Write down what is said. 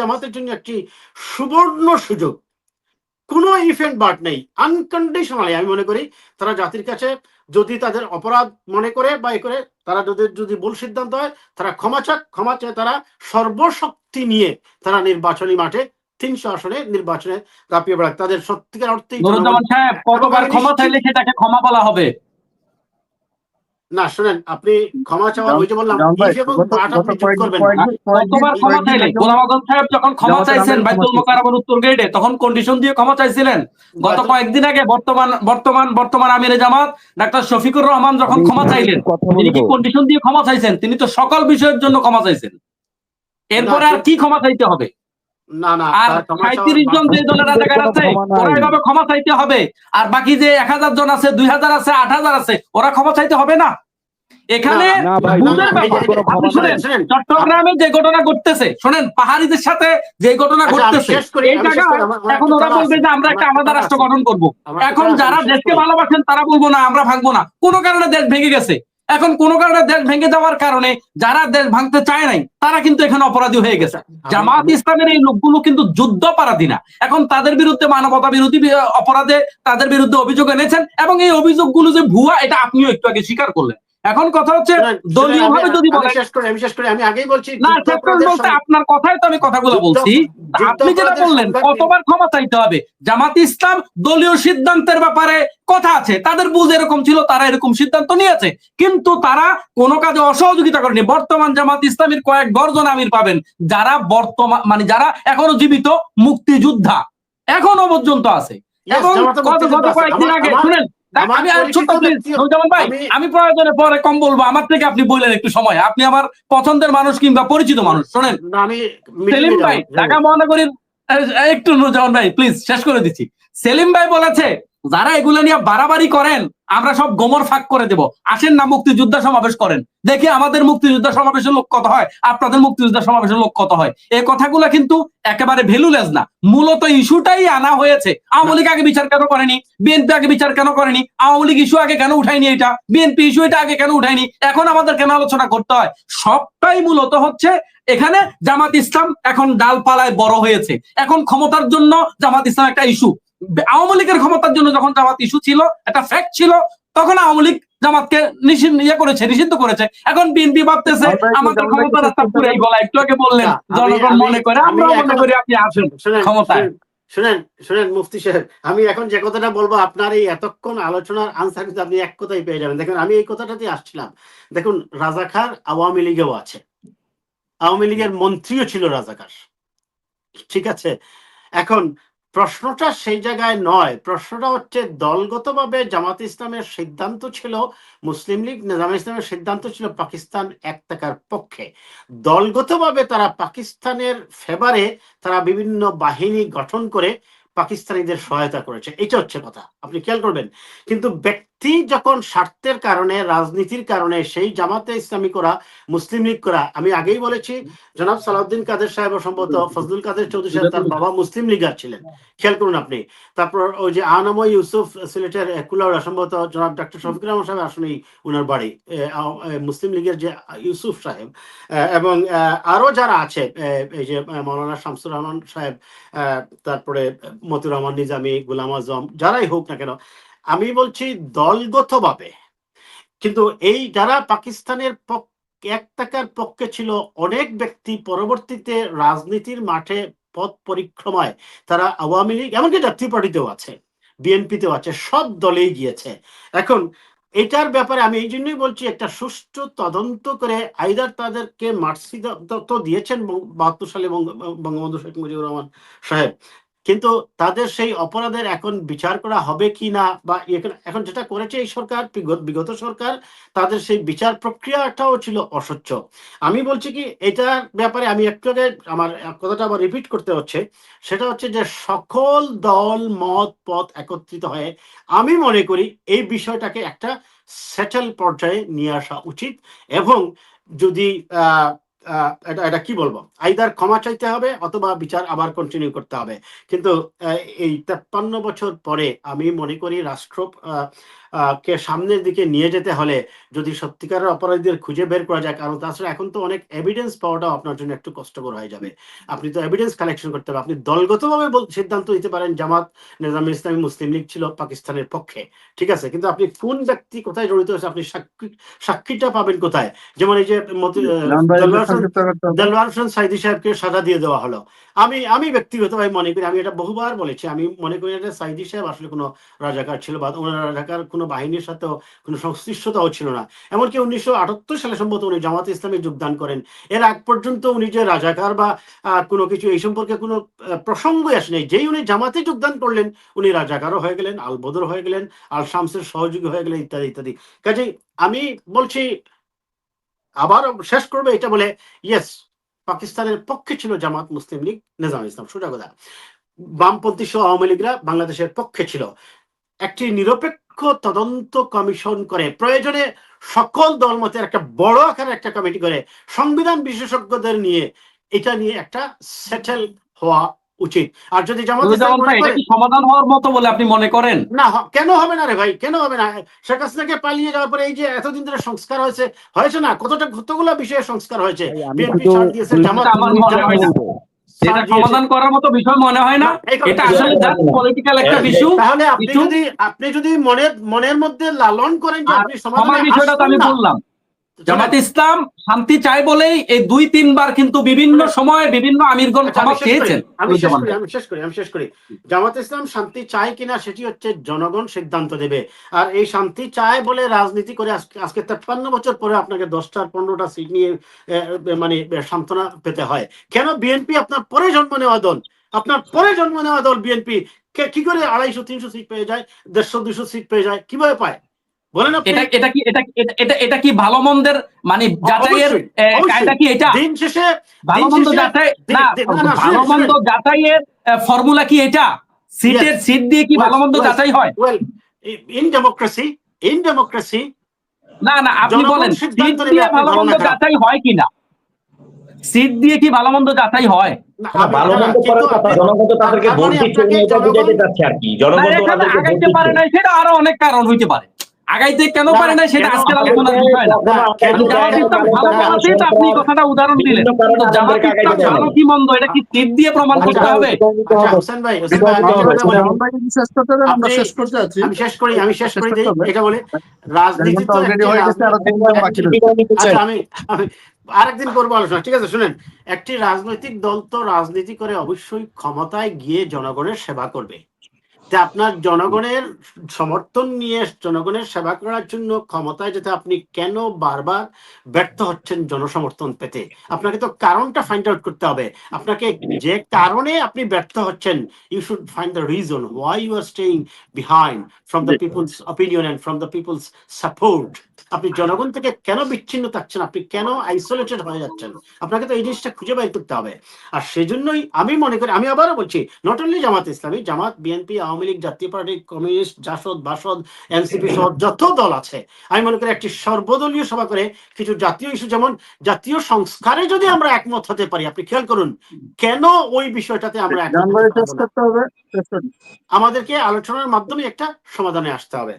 জামাতের জন্য একটি সুবর্ণ সুযোগ। কোনো ইফেন্ট বাট নেই আনকন্ডিশনালি আমি মনে করি তারা জাতির কাছে যদি তাদের অপরাধ মনে করে বা এ করে তারা যদি যদি ভুল সিদ্ধান্ত হয় তারা ক্ষমা চাক ক্ষমা চেয়ে তারা সর্বশক্তি নিয়ে তারা নির্বাচনী মাঠে তিনশো আসনে নির্বাচনে দাপিয়ে বেড়াক। তাদের সত্যিকার কতবার ক্ষমা চাইলে সেটাকে ক্ষমা বলা হবে। না শুনেন আপনি ক্ষমা চাওয়ার ওই যে বললাম সাহেব যখন ক্ষমা চাইছেন বাইতুল মোকাররমের উত্তর গেটে তখন কন্ডিশন দিয়ে ক্ষমা চাইছিলেন। গত কয়েকদিন আগে বর্তমান বর্তমান বর্তমান আমিরে জামাত ডাক্তার শফিকুর রহমান যখন ক্ষমা চাইলেন তিনি কি কন্ডিশন দিয়ে ক্ষমা চাইছেন? তিনি তো সকল বিষয়ের জন্য ক্ষমা চাইছেন। এরপরে আর কি ক্ষমা চাইতে হবে? না না আর তার ক্ষমা চাওয়ার সাঁত্রিশ জন যে দলের রাজাকার আছে ওরা এভাবে ক্ষমা চাইতে হবে। আর বাকি যে এক হাজার জন আছে দুই হাজার আছে আট হাজার আছে ওরা ক্ষমা চাইতে হবে না? এখানে না, ভাই, বুঝেন না, না, ব্যাপার। এই যে- আপনি ক্ষমা শুনেন, শুনেন, চট্টগ্রামে যে ঘটনা ঘটতেছে শোনেন পাহাড়িদের সাথে যে ঘটনা আচ্ছা, ঘটতেছে এখন ওরা বলবে যে আমরা একটা আলাদা রাষ্ট্র গঠন করব। এখন যারা দেশকে ভালোবাসেন তারা বলব না আমরা ভাঙবো না। কোনো কারণে দেশ ভেঙে গেছে। এখন কোন কারণে দেশ ভেঙে যাওয়ার কারণে যারা দেশ ভাঙতে চায় নাই তারা কিন্তু এখানে অপরাধী হয়ে গেছে। জামাত ইসলামের এই লোকগুলো কিন্তু যুদ্ধ অপরাধী না। এখন তাদের বিরুদ্ধে মানবতা বিরোধী অপরাধে তাদের বিরুদ্ধে অভিযোগ এনেছেন এবং এই অভিযোগগুলো যে ভুয়া এটা আপনিও একটু আগে স্বীকার করলেন। এখন কথা হচ্ছে দলীয় ভাবে যদি বলেন শেষ করি আমি শেষ করি আমি আগেই বলছি না শেষ বলতে আপনার কথাই তো আমি কথাগুলো বলছি। আপনি যেটা বললেন কতবার ক্ষমা চাইতে হবে? জামাত ইসলাম দলীয় সিদ্ধান্তের ব্যাপারে কথা আছে। তাদের বুঝ এরকম ছিল তারা এরকম সিদ্ধান্ত নিয়েছে। কিন্তু তারা কোনো কাজে অসহযোগিতা করেনি। বর্তমান জামাত ইসলামের কয়েক দর্জন আমির পাবেন। যারা বর্তমান মানে যারা এখনও জীবিত মুক্তিযোদ্ধা এখনও পর্যন্ত আছে। এবং গত। কয়েকদিন আগে শুনেন আমি প্রয়োজনে পরে কম বলব। আমার থেকে আপনি বললেন একটু সময়। আপনি আমার পছন্দের মানুষ কিংবা পরিচিত মানুষ শোনেন। আমি সেলিম ভাই যাব। ঢাকা মহানগরীর একটু নুরজামান ভাই প্লিজ শেষ করে দিচ্ছি। সেলিম ভাই বলেছে যারা এগুলো নিয়ে বাড়াবাড়ি করেন, আমরা সব গোমর ফাঁক করে দেব। আসেন না, মুক্তিযোদ্ধা সমাবেশ করেন। দেখি আমাদের মুক্তিযোদ্ধা সমাবেশের লোক কত হয়, আপনাদের মুক্তিযোদ্ধা সমাবেশের লোক কত হয়। এই কথাগুলো কিন্তু একেবারে ভ্যালুলেস না। মূলত ইস্যুটাই আনা হয়েছে। আওয়ামী লীগ আগে বিচার কেন করেনি? বিএনপি আগে বিচার কেন করেনি? আওয়ামী লীগ ইস্যু আগে কেন উঠায়নি এটা? বিএনপি ইস্যু এটা আগে কেন উঠায়নি? এখন আমাদের কেন আলোচনা করতে হয়? সবটাই মূলত হচ্ছে এখানে জামাত ইসলাম এখন ডালপালায় বড় হয়েছে। এখন ক্ষমতার জন্য জামাত ইসলাম একটা ইস্যু। আওয়ামী লীগের ক্ষমতার জন্য যখন জামাত ইস্যু ছিল একটা ফ্যাক্ট ছিল তখন আওয়ামী লীগ জামাতকে নিষিদ্ধ ইয়ে করেছে নিষিদ্ধ করেছে। এখন বিএনপি ভাবতেছে আমাদের ক্ষমতা রাস্তা পুরাই গলা একটু আগে বললেন জনগণ মনে করে আমি আমরাও মনে করি আপনি আসেন ক্ষমতায়। শুনেন, শুনেন শুনেন মুফতি সাহেব আমি এখন যে কথাটা বলব আপনার এই এতক্ষণ আলোচনার আনসার কিন্তু আপনি এক কথাই পেয়ে যাবেন। দেখুন আমি এই কথাটাতে আসছিলাম। দেখুন রাজাকার আওয়ামী লীগেও আছে। আওয়ামী লীগের মন্ত্রীও ছিল রাজাকার। ঠিক আছে? এখন প্রশ্নটা সেই জায়গায় নয়। প্রশ্নটা হচ্ছে, দলগতভাবে জামাত ইসলামের সিদ্ধান্ত ছিল, মুসলিম লীগ জামাত ইসলামের সিদ্ধান্ত ছিল পাকিস্তান এক টাকার পক্ষে। দলগতভাবে তারা পাকিস্তানের ফেভারে তারা বিভিন্ন বাহিনী গঠন করে পাকিস্তানিদের সহায়তা করেছে। এটা হচ্ছে কথা। আপনি খেয়াল করবেন। কিন্তু ব্যক্তি যখন স্বার্থের কারণে, রাজনীতির কারণে, সেই জামাতে ইসলামী করা, মুসলিম লীগ করা, আমি আগেই বলেছি, জনাব সালাউদ্দিন কাদের সাহেব সম্ভবত ফজলুল কাদের চৌধুরী সাহেব, তার বাবা মুসলিম লীগার ছিলেন। খেয়াল করুন আপনি। তারপর ওই যে আনাময় ইউসুফ সিলেটের কুলাউড়া সম্ভবত জনাব ডক্টর শফিকুর রহমান সাহেব, আসলেই উনার বাড়ি মুসলিম লীগের যে ইউসুফ সাহেব এবং আরও যারা আছে এই যে মৌলানা শামসুর রহমান সাহেব তারপরে মতিউর রহমান নিজামী, গুলাম আজম, যারাই হোক না কেন আমি বলছি দলগতভাবে। কিন্তু এই যারা পাকিস্তানের এক টাকার পক্ষে ছিল, অনেক ব্যক্তি পরবর্তীতে রাজনীতির মাঠে পথ পরিক্রমায় তারা আওয়ামী লীগ, এমনকি জাতীয় পার্টিতেও আছে, বিএনপিতেও আছে, সব দলেই গিয়েছে। এখন এটার ব্যাপারে আমি এই জন্যই বলছি, একটা সুষ্ঠু তদন্ত করে আইদার তাদেরকে মার্সি দিয়েছেন বাহাত্তর সালে বঙ্গবন্ধু শেখ মুজিবুর রহমান সাহেব। কিন্তু তাদের সেই অপরাধের এখন বিচার করা হবে কি না বা এখন- এখন যেটা করেছে এই সরকার বিগত সরকার তাদের সেই বিচার প্রক্রিয়াটাও ছিল অস্বচ্ছ। আমি বলছি কি এটার ব্যাপারে আমি একটু আগে আমার কথাটা আবার রিপিট করতে হচ্ছে। সেটা হচ্ছে যে সকল দল মত পথ একত্রিত হয়ে আমি মনে করি এই বিষয়টাকে একটা সেটেল পর্যায়ে নিয়ে আসা উচিত এবং যদি আহ, এটা এটা কি বলব? আইদার ক্ষমা চাইতে হবে অথবা বিচার আবার কন্টিনিউ করতে হবে। কিন্তু এই তেপ্পান্ন বছর পরে আমি মনে করি রাষ্ট্র কে সামনের দিকে নিয়ে যেতে হলে যদি সত্যিকারের অপরাধীদের খুঁজে বের করা যায় কারণ তাছাড়া এখন তো অনেক এভিডেন্স পাওয়াটাও আপনার জন্য একটু কষ্টকর হয়ে যাবে। আপনি তো এভিডেন্স কালেকশন করতে হবে আপনি দলগতভাবে সিদ্ধান্ত নিতে পারেন জামাত নিজামুল ইসলামী মুসলিম লীগ ছিল পাকিস্তানের পক্ষে ঠিক আছে? কিন্তু আপনি কোন ব্যক্তি কোথায় জড়িত আছে আপনি সাক্ষী সাক্ষীটা পাবেন কোথায়? যেমন এই যে দেলোয়ার হোসেন- সাইদি সাহেবকে সাজা দিয়ে দেওয়া হলো। আমি আমি ব্যক্তিগতভাবে মনে করি আমি এটা বহুবার বলেছি আমি মনে করি যে সাইদি সাহেব আসলে কোনো রাজাকার ছিল বা ওনার রাজাকার কোনো বাহিনীর সাথেও কোনো সংশ্লিষ্টতাও ছিল না। এমনকি উনিশশো আটাত্তর সালে সম্ভবত উনি জামাত ইসলামে যোগদান করেন। এর আগ পর্যন্ত উনি যে রাজাকার বা কোনো কিছু এই সম্পর্কে কোনো প্রসঙ্গই আসেনি যেই উনি জামাতে যোগদান করলেন, উনি রাজাকারও হয়ে গেলেন আল বদর হয়ে গেলেন আল শামসের সহযোগী হয়ে গেলেন, ইত্যাদি ইত্যাদি। কাজেই আমি বলছি, আবার শেষ করবে এটা বলে ইয়েস পাকিস্তানের পক্ষে ছিল জামাত মুসলিম লীগ নিজাম ইসলাম। সোজা কথা। বামপন্থী সহ আওয়ামী লীগরা বাংলাদেশের পক্ষে ছিল। একটি নিরপেক্ষ তদন্ত কমিশন করে। প্রয়োজনে সকল দলমতের একটা বড় আকারের একটা কমিটি করে সংবিধান বিশেষজ্ঞদের নিয়ে এটা নিয়ে একটা সেটেল হওয়া উচিত। আর যদি সমাধান হওয়ার মতো বলে আপনি মনে করেন? না কেন হবে না রে ভাই? কেন হবে না? শেখ হাসিনাকে পালিয়ে যাওয়ার পরে এই যে এতদিন ধরে সংস্কার হয়েছে হয়েছে না? কতটা কতগুলো বিষয়ে সংস্কার হয়েছে? বিএনপি ছাড় দিয়েছে জামাত মনে হয়। সমাধান করার মতো বিষয় মনে হয় না। এই কথা এটা আসলে জাস্ট পলিটিক্যাল একটা এ- ইস্যু তাহলে আপনি যদি আপনি যদি মনের মনের মধ্যে লালন করেন যে আপনি সমাধান বিষয়টা আমি বললাম। জামাত ইসলাম শান্তি চাই বলেই এই দুই তিনবার কিন্তু বিভিন্ন সময়ে বিভিন্ন আমিরগণ ক্ষমা চেয়েছেন আমি শেষ করি আমি শেষ করি জামাত ইসলাম শান্তি চায় কিনা সেটি হচ্ছে জনগণ সিদ্ধান্ত দেবে। আর এই শান্তি চায় বলে রাজনীতি করে আজকে তেপ্পান্ন বছর পরে আপনাকে দশটা পনেরোটা সিট নিয়ে মানে সান্ত্বনা পেতে হয়। কেন বিএনপি আপনার পরে জন্ম নেওয়া দল? আপনার পরে জন্ম নেওয়া দল বিএনপি। কি করে আড়াইশো তিনশো সিট পেয়ে যায় দেড়শো দুশো সিট পেয়ে যায় কীভাবে পায়? বলেন এটা এটা কি এটা এটা- এটা এটা কি ভালো মন্দের মানে যাচাইয়ের। কায়দা কি এটা? দিন শেষে ভালো মন্দ যাচাই না না, না, ভালো মন্দ যাচাইয়ের ফর্মুলা কি এটা? সিটের সিট দিয়ে কি ভালো মন্দ যাচাই হয়? Well in democracy in democracy না না আপনি বলেন সিট দিয়ে ভালো মন্দ যাচাই হয় কিনা? সিট দিয়ে কি ভালো মন্দ যাচাই হয়? না, না, ভালো মন্দ করার কথা জনগণ তাদেরকে ভোট দিচ্ছে এটা বুঝাইতে চাচ্ছে আর কি। জনগণ তাদেরকে ভোট আগাইতে পারে দিচ্ছে। সেটা আরও অনেক কারণ হইতে পারে। আগাইতে কেন পারে নাই সেটা আলোচনার বিষয় না। না, না, তো আপনি কথাটা উদাহরণ দিলেন। জামাত ইসলাম ভালো কি মন্দ? এটা কি দিয়ে প্রমাণ করতে আচ্ছা, হবে হোসেন ভাই হোসেন ভাই, আমি একটা কথা বলি। শেষ করতে আমরা শেষ করতে আছি আমি শেষ করি আমি শেষ করে দিই শেষ করতে হবে। এটা বলে রাজনীতি তো অলরেডি হয়ে গেছে আরও তিন বার বাকি রয়েছে। আচ্ছা আমি আমি আরেকদিন করব আলোচনা ঠিক আছে শুনেন। একটি রাজনৈতিক দল তো রাজনীতি করে অবশ্যই ক্ষমতায় গিয়ে জনগণের সেবা করবে। তা আপনার জনগণের সমর্থন নিয়ে জনগণের সেবা করার জন্য ক্ষমতায় যেতে আপনি কেন বারবার ব্যর্থ হচ্ছেন জনসমর্থন পেতে? আপনাকে তো কারণটা ফাইন্ড আউট করতে হবে। আপনাকে যে কারণে আপনি ব্যর্থ হচ্ছেন you should find the reason why you are staying behind from the people's opinion and from the people's support আপনি জনগণ থেকে কেন বিচ্ছিন্ন থাকছেন? আপনি কেন আইসোলেটেড হয়ে যাচ্ছেন? আপনাকে তো এই জিনিসটা খুঁজে বের করতে হবে। আর সেজন্যই আমি মনে করি আমি আবারও বলছি not only Jamaat Islami Jamaat BNP Awami League Jatiya Party communist Jasad Basad NCP সহ যত দল আছে আমি মনে করি একটি সর্বদলীয় সভা করে কিছু জাতীয় ইস্যু যেমন জাতীয় সংস্কারে যদি আমরা একমত হতে পারি আপনি খেয়াল করুন কেন ওই বিষয়টাতে আমরা আমাদেরকে আলোচনার মাধ্যমে একটা সমাধানে আসতে হবে।